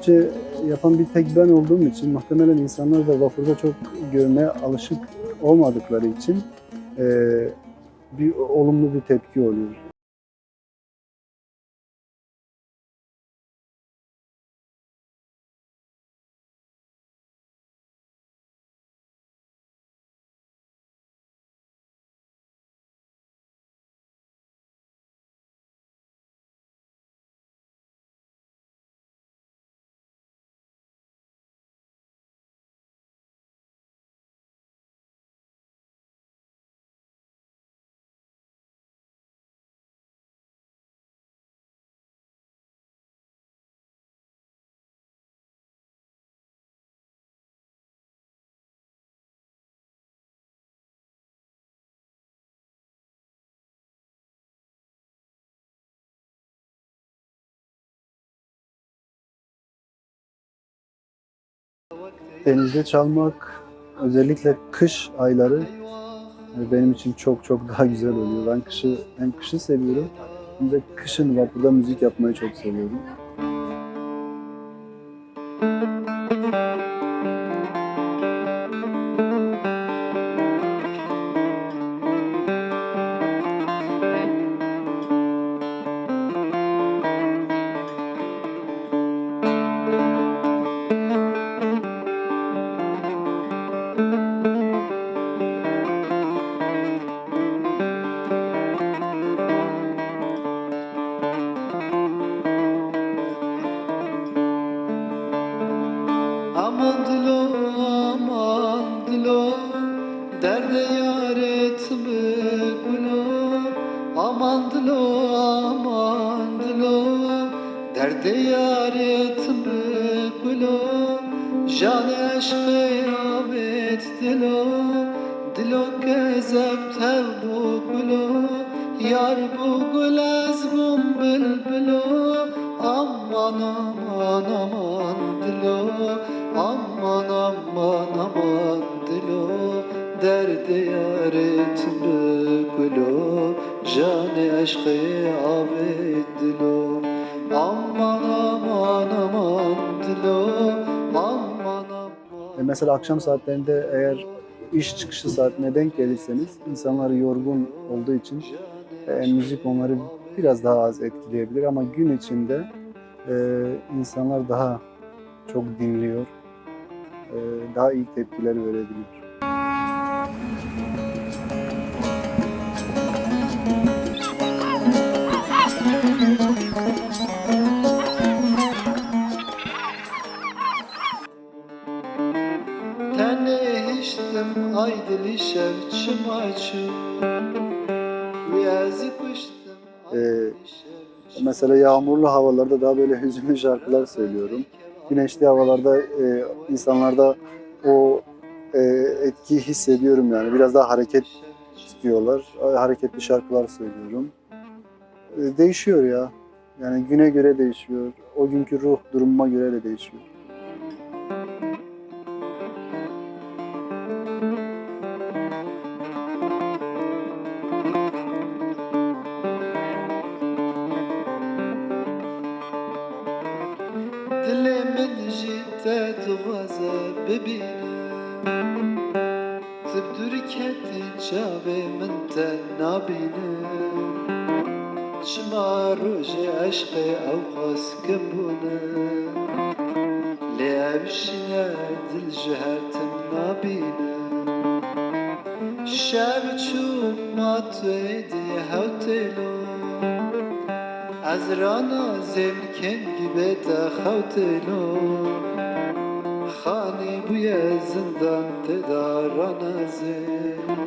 Kürtçe yapan bir tek ben olduğum için muhtemelen insanlar da vapurda çok görmeye alışık olmadıkları için e, bir olumlu bir tepki oluyor. Denizde çalmak özellikle kış ayları e, benim için çok çok daha güzel oluyor. Ben kışı hem kışı seviyorum hem de kışın vapurda müzik yapmayı çok seviyorum. Etme gulo Jan aşkı avet dilo Dilo kezep tev bu gulo Yar bu gul az bum bülbülo Aman aman aman dilo Aman aman aman dilo. Derde yar etme gulo Jane aşkı mesela akşam saatlerinde eğer iş çıkışı saatine denk gelirseniz insanlar yorgun olduğu için e, müzik onları biraz daha az etkileyebilir ama gün içinde e, insanlar daha çok dinliyor, e, daha iyi tepkiler verebiliyor. Ee, Mesela yağmurlu havalarda daha böyle hüzünlü şarkılar söylüyorum. Güneşli havalarda e, insanlarda o e, etkiyi hissediyorum yani. Biraz daha hareket istiyorlar. Hareketli şarkılar söylüyorum. E, değişiyor ya. Yani güne göre değişiyor. O günkü ruh durumuma göre de değişiyor. duvaze bibine Tibdur keti çave min te nabine Çma roje aşkı ev khas kebune Li evşine dil jihetim nabine Şev çûm ma tuedi hevtelo از رانا زمکن گیبه تا خوتلو خانی بوی زندان تدارانا زم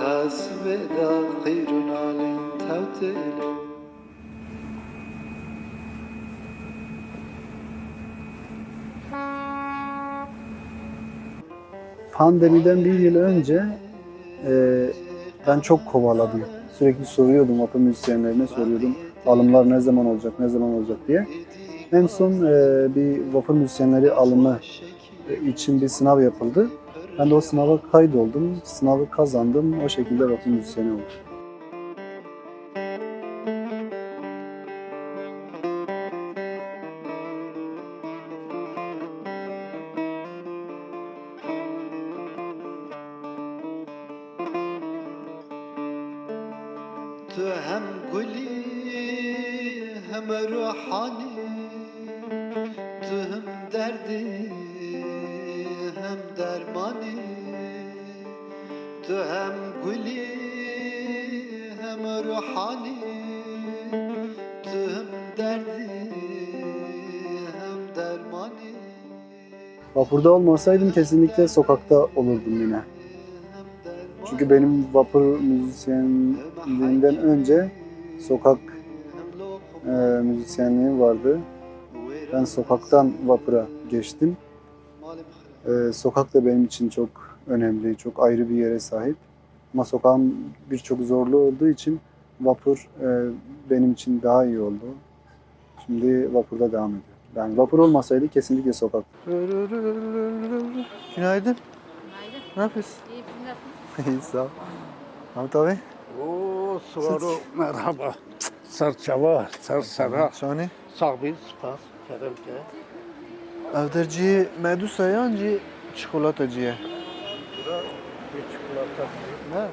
تاسبه دا خیرون آلین توتلو Pandemiden bir yıl önce e, ben çok kovaladım. Sürekli soruyordum vapur müzisyenlerine soruyordum. Alımlar ne zaman olacak, ne zaman olacak diye. En son e, bir vapur müzisyenleri alımı e, için bir sınav yapıldı. Ben de o sınava kaydoldum, sınavı kazandım. O şekilde vapur müzisyeni oldum. هم قلي هم روحاني هم دردی هم درمانی تو هم گلی هم روحانی تو هم دردی هم درمانی Vapurda olmasaydım kesinlikle sokakta olurdum yine. Çünkü benim vapur müzisyenliğinden önce sokak e, müzisyenliğim vardı. Ben sokaktan vapura geçtim. E, sokak da benim için çok önemli, çok ayrı bir yere sahip. Ama sokağın birçok zorluğu olduğu için vapur e, benim için daha iyi oldu. Şimdi vapurda devam ediyor. Yani vapur olmasaydı kesinlikle sokak. Günaydın. Günaydın. Ne yapıyorsun? İyi? İyi sağ ol. Ahmet abi. Oo, suvaru merhaba. Sarçava, sarsara. Şahane. Spas, keremke. Evderciye medusa yancı çikolatacıya. Bir çikolata. Ne?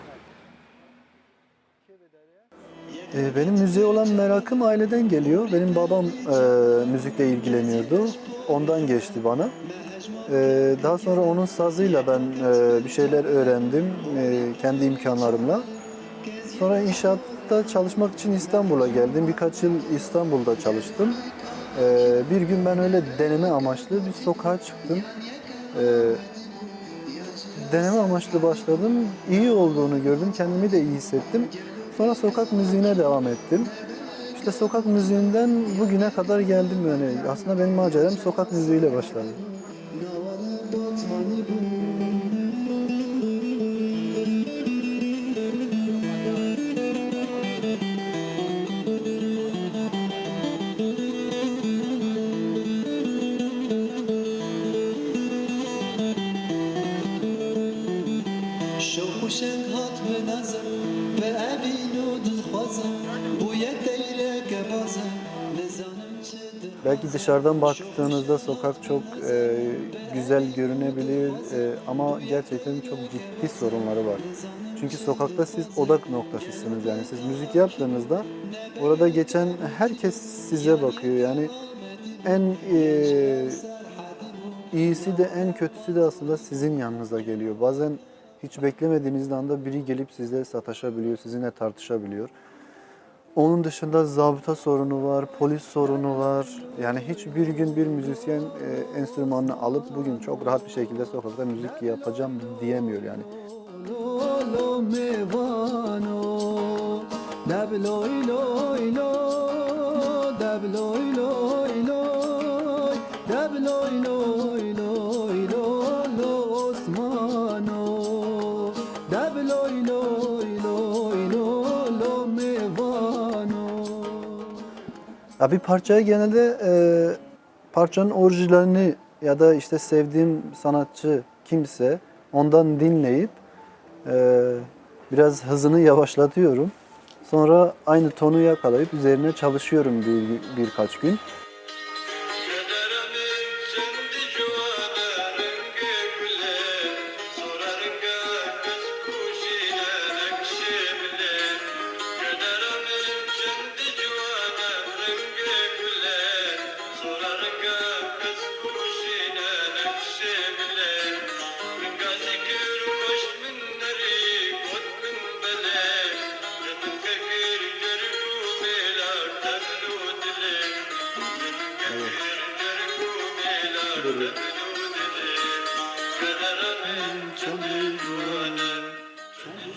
Ee, benim müziğe olan merakım aileden geliyor. Benim babam e, müzikle ilgileniyordu. Ondan geçti bana. Ee, daha sonra onun sazıyla ben e, bir şeyler öğrendim e, kendi imkanlarımla. Sonra inşaatta çalışmak için İstanbul'a geldim. Birkaç yıl İstanbul'da çalıştım. Ee, bir gün ben öyle deneme amaçlı bir sokağa çıktım. Ee, deneme amaçlı başladım. İyi olduğunu gördüm. Kendimi de iyi hissettim. Sonra sokak müziğine devam ettim. İşte sokak müziğinden bugüne kadar geldim yani. Aslında benim maceram sokak müziğiyle başladı. Belki dışarıdan baktığınızda sokak çok e, güzel görünebilir e, ama gerçekten çok ciddi sorunları var. Çünkü sokakta siz odak noktasısınız yani siz müzik yaptığınızda orada geçen herkes size bakıyor yani en e, iyisi de en kötüsü de aslında sizin yanınıza geliyor. Bazen hiç beklemediğiniz anda biri gelip sizle sataşabiliyor, sizinle tartışabiliyor. Onun dışında zabıta sorunu var, polis sorunu var. Yani hiçbir gün bir müzisyen e, enstrümanını alıp bugün çok rahat bir şekilde sokakta müzik yapacağım diyemiyor yani. Ya bir parçaya genelde e, parçanın orijinalini ya da işte sevdiğim sanatçı kimse ondan dinleyip e, biraz hızını yavaşlatıyorum. Sonra aynı tonu yakalayıp üzerine çalışıyorum bir, birkaç gün.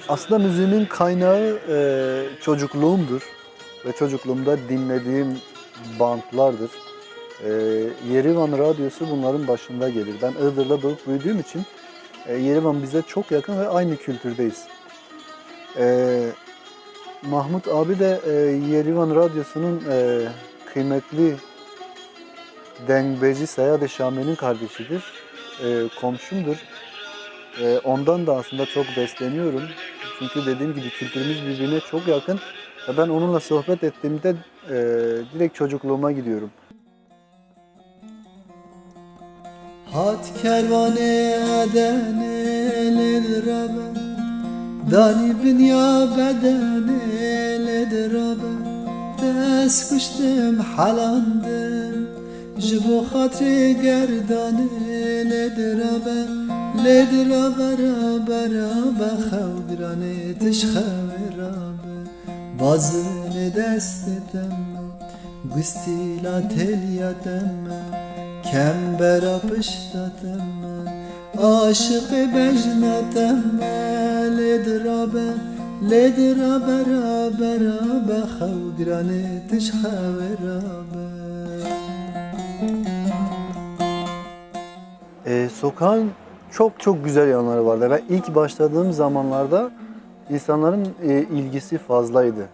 Aslında müziğimin kaynağı e, çocukluğumdur ve çocukluğumda dinlediğim bantlardır. E, Yerivan Radyosu bunların başında gelir. Ben Iğdır'da doğup büyüdüğüm için e, Yerivan bize çok yakın ve aynı kültürdeyiz. E, Mahmut abi de e, Yerivan Radyosu'nun e, kıymetli dengbeci Seyade Şame'nin kardeşidir. E, komşumdur. E, ondan da aslında çok besleniyorum. Çünkü dediğim gibi kültürümüz birbirine çok yakın. Ben onunla sohbet ettiğimde e, direkt çocukluğuma gidiyorum. Hat kervane eden el rabe Dani binya beden el rabe Des kuştum halandım Jibo hatri gerdan el rabe رابه رابه خودرانه تش خورابه بازن دستتم گستیلا تلیاتم کم برا پشتاتم عاشق بجناتم لدرابه لدرابه رابه رابه خودرانه تش خورابه Ee, sokağın çok çok güzel yanları vardı. Ben ilk başladığım zamanlarda insanların e, ilgisi fazlaydı.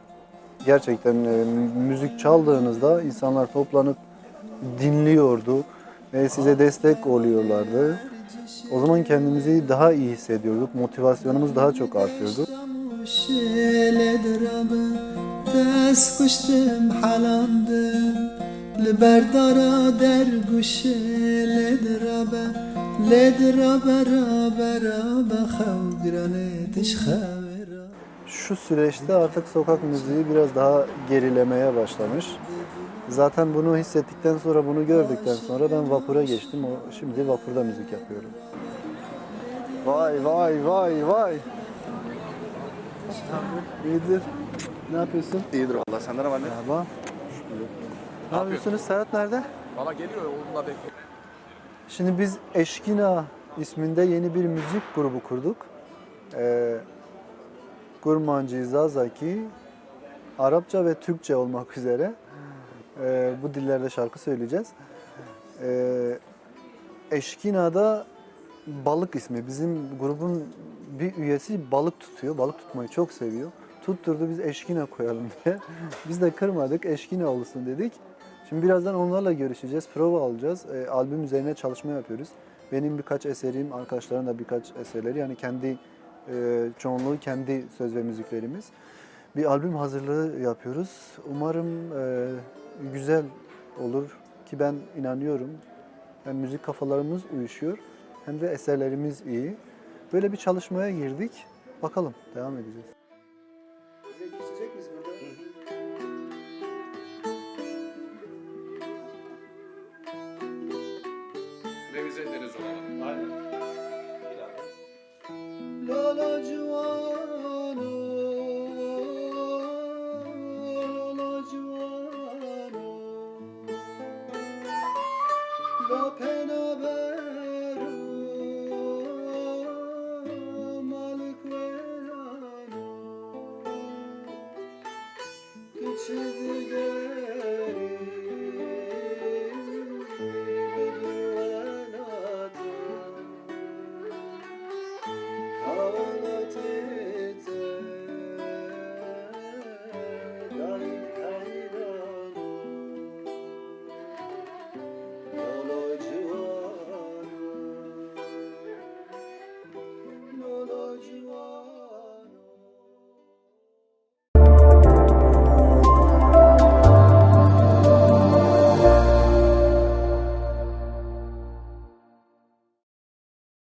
Gerçekten e, müzik çaldığınızda insanlar toplanıp dinliyordu ve size destek oluyorlardı. O zaman kendimizi daha iyi hissediyorduk, motivasyonumuz daha çok artıyordu. Şu süreçte artık sokak müziği biraz daha gerilemeye başlamış. Zaten bunu hissettikten sonra, bunu gördükten sonra ben vapura geçtim. Şimdi vapurda müzik yapıyorum. Vay vay vay vay. İyidir. Ne yapıyorsun? İyidir valla. Senden ne var ne? Merhaba. Ne yapıyorsunuz? Serhat nerede? Valla geliyor. Onunla bekliyorum. Şimdi biz Eşkina isminde yeni bir müzik grubu kurduk. Ee, Gurmancı Zazaki, Arapça ve Türkçe olmak üzere ee, bu dillerde şarkı söyleyeceğiz. Ee, Eşkina'da balık ismi. Bizim grubun bir üyesi balık tutuyor. Balık tutmayı çok seviyor. Tutturdu biz Eşkina koyalım diye. Biz de kırmadık. Eşkina olsun dedik. Şimdi birazdan onlarla görüşeceğiz. Prova alacağız. E, albüm üzerine çalışma yapıyoruz. Benim birkaç eserim, arkadaşların da birkaç eserleri. Yani kendi e, çoğunluğu kendi söz ve müziklerimiz. Bir albüm hazırlığı yapıyoruz. Umarım e, güzel olur ki ben inanıyorum. Hem müzik kafalarımız uyuşuyor hem de eserlerimiz iyi. Böyle bir çalışmaya girdik. Bakalım devam edeceğiz. pen over